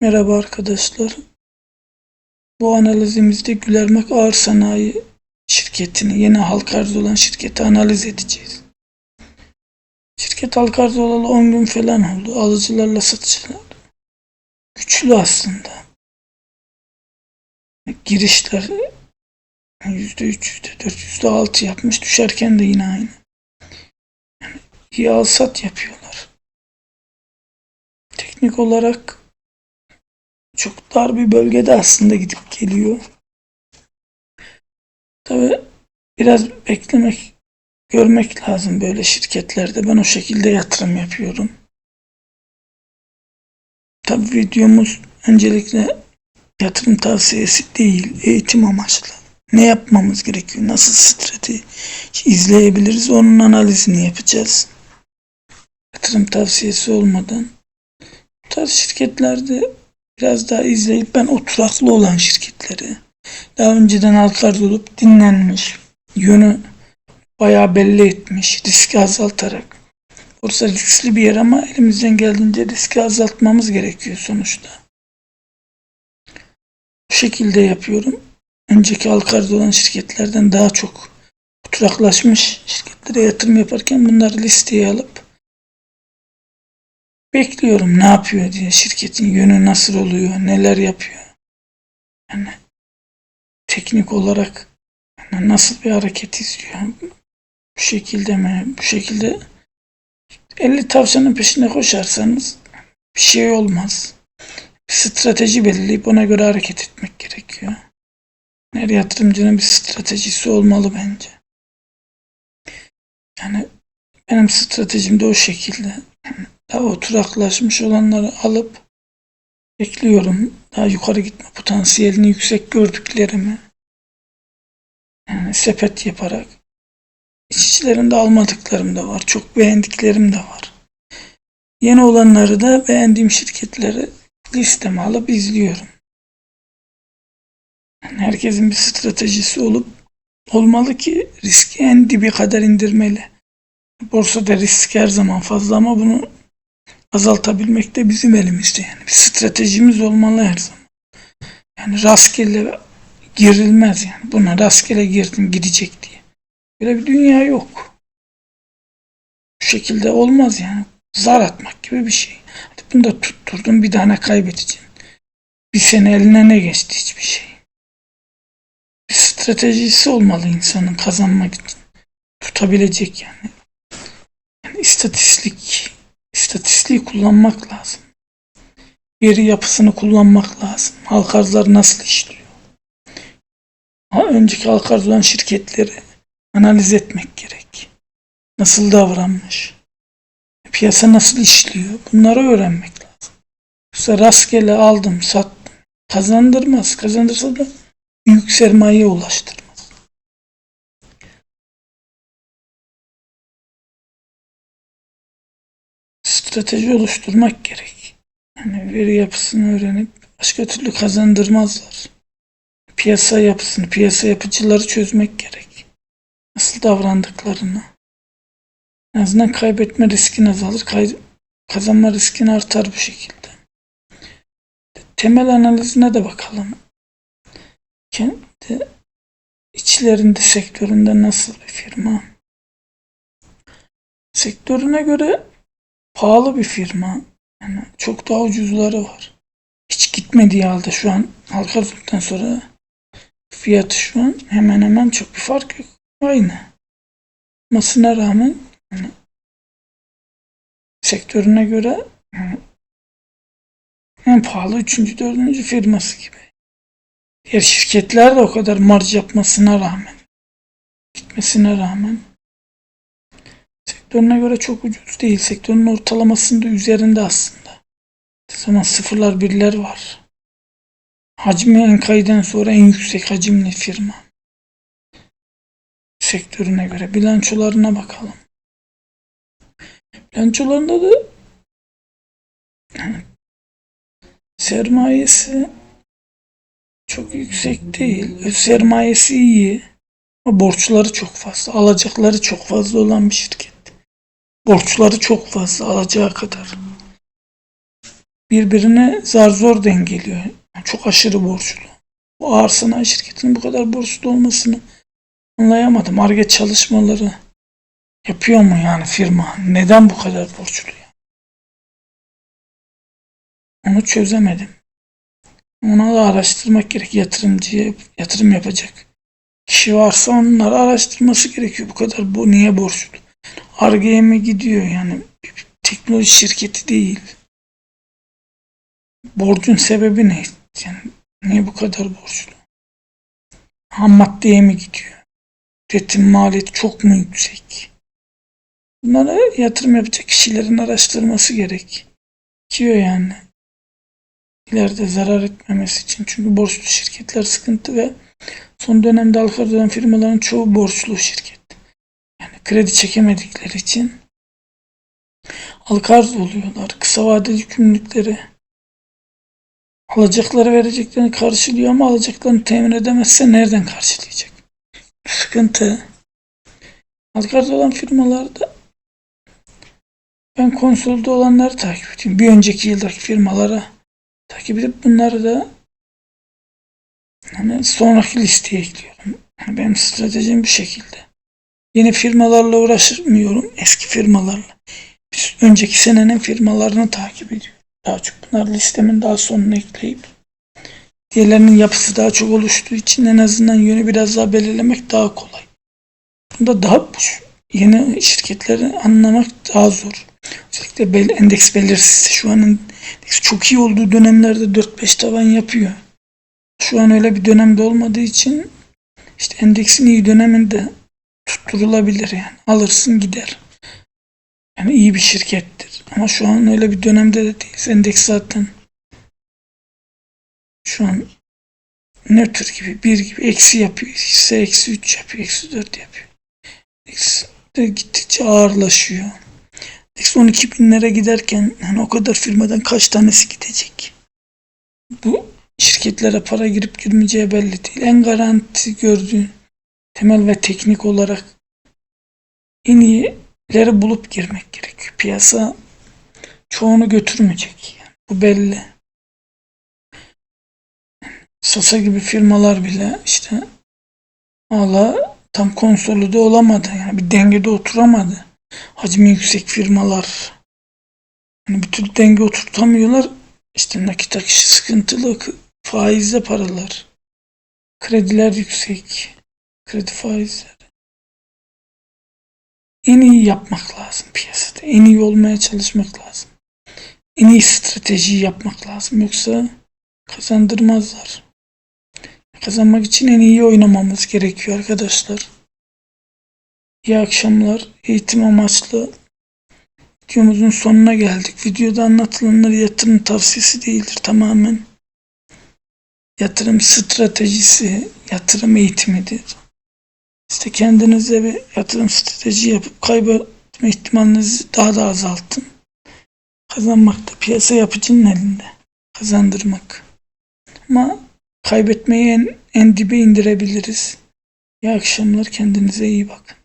Merhaba arkadaşlar. Bu analizimizde Gülermek Ağır Sanayi şirketini, yeni halka arz olan şirketi analiz edeceğiz. Şirket halka arz olalı 10 gün falan oldu. Alıcılarla satıcılar güçlü aslında. Girişler %3, %4, %6 yapmış. Düşerken de yine aynı. Yani iyi al sat yapıyorlar. Teknik olarak çok dar bir bölgede aslında gidip geliyor. Tabi biraz beklemek, görmek lazım böyle şirketlerde. Ben o şekilde yatırım yapıyorum. Tabi videomuz öncelikle yatırım tavsiyesi değil, eğitim amaçlı. Ne yapmamız gerekiyor, nasıl strateji izleyebiliriz onun analizini yapacağız. Yatırım tavsiyesi olmadan. Bu tarz şirketlerde biraz daha izleyip ben oturaklı olan şirketleri daha önceden halklar olup dinlenmiş yönü bayağı belli etmiş riski azaltarak Borsa riskli bir yer ama elimizden geldiğince riski azaltmamız gerekiyor sonuçta. Bu şekilde yapıyorum. Önceki halka arz olan şirketlerden daha çok oturaklaşmış şirketlere yatırım yaparken bunları listeye alıp bekliyorum ne yapıyor diye şirketin yönü nasıl oluyor, neler yapıyor. Yani teknik olarak yani nasıl bir hareket izliyor. Bu şekilde mi? Bu şekilde 50 tavşanın peşine koşarsanız bir şey olmaz. Bir strateji belirleyip ona göre hareket etmek gerekiyor. Her yatırımcının bir stratejisi olmalı bence. Yani benim stratejim de o şekilde. Daha oturaklaşmış olanları alıp bekliyorum. Daha yukarı gitme potansiyelini yüksek gördüklerimi yani sepet yaparak iç içlerinde almadıklarım da var. Çok beğendiklerim de var. Yeni olanları da beğendiğim şirketleri listeme alıp izliyorum. Yani herkesin bir stratejisi olup olmalı ki riski en dibi kadar indirmeli. Borsada risk her zaman fazla ama bunu azaltabilmek de bizim elimizde yani. Bir stratejimiz olmalı her zaman. Yani rastgele girilmez yani. Buna rastgele girdim gidecek diye. Böyle bir dünya yok. Bu şekilde olmaz yani. Zar atmak gibi bir şey. Hadi bunu da tutturdum bir tane kaybedeceksin. Bir sene eline ne geçti hiçbir şey. Bir stratejisi olmalı insanın kazanmak için. Tutabilecek yani. yani istatistik istatistiği kullanmak lazım. Veri yapısını kullanmak lazım. Halk arzları nasıl işliyor? Ha, önceki halk arz olan şirketleri analiz etmek gerek. Nasıl davranmış? Piyasa nasıl işliyor? Bunları öğrenmek lazım. Yoksa rastgele aldım, sattım. Kazandırmaz. Kazandırsa da büyük sermayeye ulaştırmaz. Strateji oluşturmak gerek. Yani veri yapısını öğrenip başka türlü kazandırmazlar. Piyasa yapısını, piyasa yapıcıları çözmek gerek. Nasıl davrandıklarını. En azından kaybetme riskin azalır, kay kazanma riskin artar bu şekilde. Temel analizine de bakalım. Kendi içlerinde, sektöründe nasıl bir firma? Sektörüne göre pahalı bir firma. Yani çok daha ucuzları var. Hiç gitmediği halde şu an halka arzuluktan sonra fiyatı şu an hemen hemen çok bir fark yok. Aynı. Masına rağmen yani sektörüne göre yani en pahalı üçüncü, dördüncü firması gibi. Diğer şirketler de o kadar marj yapmasına rağmen gitmesine rağmen sektörüne göre çok ucuz değil. Sektörün ortalamasında üzerinde aslında. Zaman sıfırlar birler var. Hacmi Enkai'den sonra en yüksek hacimli firma. Sektörüne göre bilançolarına bakalım. Bilançolarında da sermayesi çok yüksek değil. Öz sermayesi iyi. Ama borçları çok fazla. Alacakları çok fazla olan bir şirket. Borçları çok fazla alacağı kadar. birbirine zar zor dengeliyor. Yani çok aşırı borçlu. Bu ağır sanayi şirketinin bu kadar borçlu olmasını anlayamadım. Arge çalışmaları yapıyor mu yani firma? Neden bu kadar borçlu? ya? Onu çözemedim. Ona da araştırmak gerek. Yatırımcıya yatırım yapacak kişi varsa onları araştırması gerekiyor. Bu kadar bu niye borçlu? Arge'ye gidiyor yani? Teknoloji şirketi değil. Borcun sebebi ne? Yani niye bu kadar borçlu? Ham maddeye mi gidiyor? Üretim maliyeti çok mu yüksek? Bunlara yatırım yapacak kişilerin araştırması gerek. Gerekiyor yani. İleride zarar etmemesi için. Çünkü borçlu şirketler sıkıntı ve son dönemde halka firmaların çoğu borçlu şirket. Yani kredi çekemedikleri için halka arz oluyorlar. Kısa vadeli yükümlülükleri alacakları vereceklerini karşılıyor ama alacaklarını temin edemezse nereden karşılayacak? Sıkıntı. Halka arz olan firmalarda ben konsolde olanları takip ediyorum. Bir önceki yıldaki firmalara takip edip bunları da hani sonraki listeye ekliyorum. Yani benim stratejim bu şekilde. Yeni firmalarla uğraşmıyorum. Eski firmalarla. Biz önceki senenin firmalarını takip ediyorum. Daha çok bunlar listemin daha sonuna ekleyip diğerlerinin yapısı daha çok oluştuğu için en azından yönü biraz daha belirlemek daha kolay. Bunda daha yeni şirketleri anlamak daha zor. Özellikle bel, endeks belirsiz. Şu an endeks çok iyi olduğu dönemlerde 4-5 tavan yapıyor. Şu an öyle bir dönemde olmadığı için işte endeksin iyi döneminde tutturulabilir yani. Alırsın gider. Yani iyi bir şirkettir. Ama şu an öyle bir dönemde de değiliz. Endeks zaten şu an nötr gibi, bir gibi eksi yapıyor. Hisse eksi 3 yapıyor, eksi 4 yapıyor. Eksi de gittikçe ağırlaşıyor. Eksi 12 binlere giderken yani o kadar firmadan kaç tanesi gidecek? Bu şirketlere para girip girmeyeceği belli değil. En garanti gördüğün temel ve teknik olarak en iyileri bulup girmek gerekiyor. Piyasa çoğunu götürmeyecek. Yani bu belli. Sasa gibi firmalar bile işte hala tam konsolide olamadı. Yani bir dengede oturamadı. Hacmi yüksek firmalar yani bir türlü denge oturtamıyorlar. İşte nakit akışı sıkıntılı, faizle paralar, krediler yüksek, kredi faizleri. En iyi yapmak lazım piyasada. En iyi olmaya çalışmak lazım. En iyi stratejiyi yapmak lazım. Yoksa kazandırmazlar. Kazanmak için en iyi oynamamız gerekiyor arkadaşlar. İyi akşamlar. Eğitim amaçlı videomuzun sonuna geldik. Videoda anlatılanlar yatırım tavsiyesi değildir. Tamamen yatırım stratejisi, yatırım eğitimidir. İşte kendinize bir yatırım strateji yapıp kaybetme ihtimalinizi daha da azaltın. Kazanmak da piyasa yapıcının elinde. Kazandırmak. Ama kaybetmeyi en, en dibe indirebiliriz. İyi akşamlar. Kendinize iyi bakın.